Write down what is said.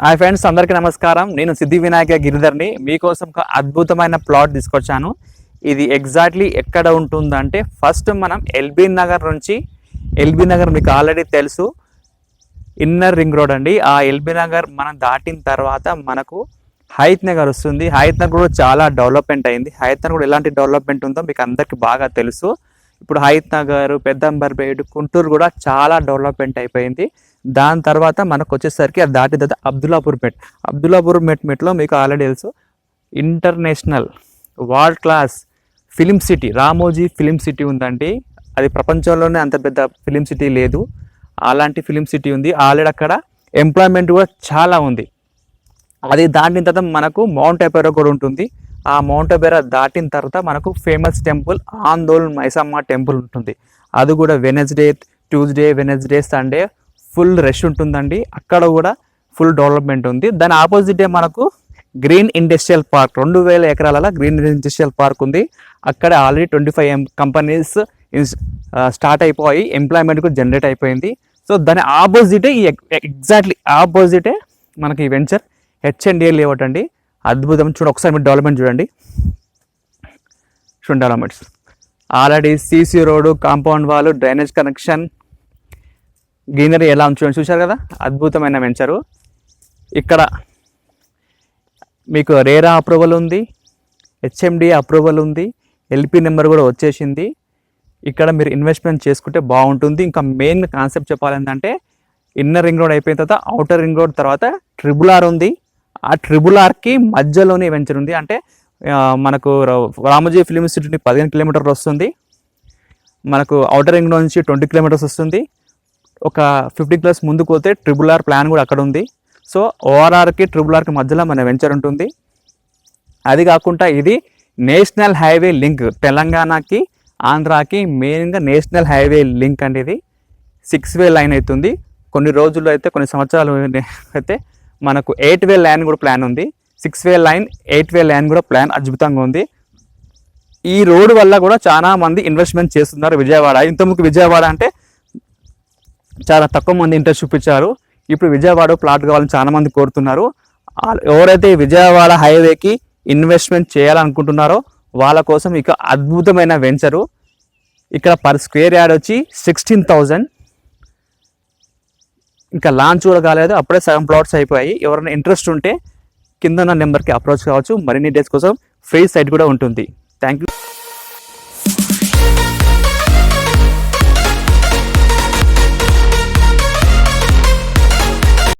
Hi friends అందరికీ నమస్కారం. నేను సిద్ధి వినాయక గిరిధర్ని. మీకోసం ఒక అద్భుతమైన ప్లాట్ తీసుకొచ్చాను. ఇది ఎగ్జాక్ట్లీ ఎక్కడ ఉంటుందంటే ఫస్ట్ మనం ఎల్బీ నగర్ నుంచి ఎల్బీ నగర్ మీకు ఆల్రెడీ తెలుసు. ఇన్నర్ రింగ్ రోడ్ అండి. ఆ ఎల్బీ నగర్ మనం దాటిన తర్వాత మనకు హైత్ నగర్ వస్తుంది. హైత్ నగర్ కూడా చాలా డెవలప్మెంట్ అయింది. హైత్ నగర్ కూడా ఎలాంటి డెవలప్మెంట్ ఉందో మీకు అందరికీ బాగా తెలుసు. ఇప్పుడు హైత్ నగర్ పెద్దంబర్పేట్ గుంటూరు కూడా చాలా డెవలప్మెంట్ అయిపోయింది. దాని తర్వాత మనకు వచ్చేసరికి అది దాటిన తర్వాత అబ్దుల్లాపూర్ మెట్. అబ్దుల్లాపూర్ మెట్ మెట్లో మీకు ఆల్రెడీ తెలుసు. International world class film city Ramoji film city ఉందండి. అది ప్రపంచంలోనే అంత పెద్ద ఫిలిం సిటీ లేదు. అలాంటి ఫిలిం సిటీ ఉంది. ఆల్రెడీ అక్కడ ఎంప్లాయ్మెంట్ కూడా చాలా ఉంది. అది దాటిన తర్వాత మనకు మౌంట్ ఎపెరో కూడా ఉంటుంది. ఆ మౌంట్ ఎపెరో దాటిన తర్వాత మనకు ఫేమస్ టెంపుల్ ఆందోళన్ మైసమ్మ టెంపుల్ ఉంటుంది. అది కూడా Wednesday Tuesday Wednesday Sunday full rush ఉంటుందండి. అక్కడ కూడా ఫుల్ డెవలప్మెంట్ ఉంది. దాని ఆపోజిటే మనకు గ్రీన్ ఇండస్ట్రియల్ పార్క్. రెండు వేల ఎకరాల గ్రీన్ ఇండస్ట్రియల్ పార్క్ ఉంది. అక్కడ already twenty five companies start అయిపోయి ఎంప్లాయ్మెంట్ కూడా జనరేట్ అయిపోయింది. సో దాని ఆపోజిటే ఈ ఎగ్జాక్ట్లీ ఆపోజిటే మనకి ఈ వెంచర్ హెచ్ఎండిఏ లేఅవుట్ అండి. అద్భుతం. చూడండి ఒకసారి మీరు డెవలప్మెంట్ చూడండి. చూడండి developments. Already CC road compound wall drainage connection greenery ఎలా ఉంది చూశారు కదా? అద్భుతమైన వెంచరు ఇక్కడ మీకు రేరా అప్రూవల్ ఉంది హెచ్ఎండి అప్రూవల్ ఉంది ఎల్పి నెంబర్ కూడా వచ్చేసింది. ఇక్కడ మీరు ఇన్వెస్ట్మెంట్ చేసుకుంటే బాగుంటుంది. ఇంకా మెయిన్ కాన్సెప్ట్ చెప్పాలంటే ఇన్నర్ రింగ్ రోడ్ అయిపోయిన తర్వాత అవుటర్ రింగ్ రోడ్ తర్వాత ట్రిబుల్ ఆర్ ఉంది. ఆ ట్రిబుల్ ఆర్కి మధ్యలోనే వెంచర్ ఉంది. అంటే మనకు రా- రామోజీ ఫిలిం సిటీ పదిహేను కిలోమీటర్లు వస్తుంది. మనకు అవుటర్ రింగ్ నుంచి ట్వంటీ కిలోమీటర్స్ వస్తుంది. ఒక ఫిఫ్టీ ప్లస్ ముందుకు పోతే ట్రిబుల్ ఆర్ ప్లాన్ కూడా అక్కడ ఉంది. సో ఓఆర్ఆర్కి ట్రిబుల్ ఆర్కి మధ్యలో మన వెంచర్ ఉంటుంది. అది కాకుండా ఇది నేషనల్ హైవే లింక్ తెలంగాణకి ఆంధ్రాకి మెయిన్గా నేషనల్ హైవే లింక్ అండి ఇది సిక్స్ వే లైన్ అవుతుంది. కొన్ని రోజుల్లో అయితే కొన్ని సంవత్సరాలు అయితే మనకు ఎయిట్ వే లైన్ కూడా ప్లాన్ ఉంది. Six way line eight way line కూడా ప్లాన్ అద్భుతంగా ఉంది. ఈ రోడ్డు వల్ల కూడా చాలా మంది ఇన్వెస్ట్మెంట్ చేస్తున్నారు విజయవాడ. ఇంతకుముందు విజయవాడ అంటే చాలా తక్కువ మంది ఇంట్రెస్ట్ చూపించారు. ఇప్పుడు విజయవాడ ప్లాట్ కావాలని చాలా మంది కోరుతున్నారు. ఎవరైతే విజయవాడ హైవేకి ఇన్వెస్ట్మెంట్ చేయాలనుకుంటున్నారో వాళ్ళ కోసం ఇక అద్భుతమైన వెంచరు. ఇక్కడ పర్ స్క్వేర్ యార్డ్ వచ్చి సిక్స్టీన్ థౌజండ్. ఇంకా లాంచ్ కూడా కాలేదు అప్పుడే సగం ప్లాట్స్ అయిపోయాయి. ఎవరైనా ఇంట్రెస్ట్ ఉంటే కింద ఉన్న నెంబర్కి అప్రోచ్ కావచ్చు. మరిన్ని డేస్ కోసం ఫ్రీ సైట్ కూడా ఉంటుంది. Thank you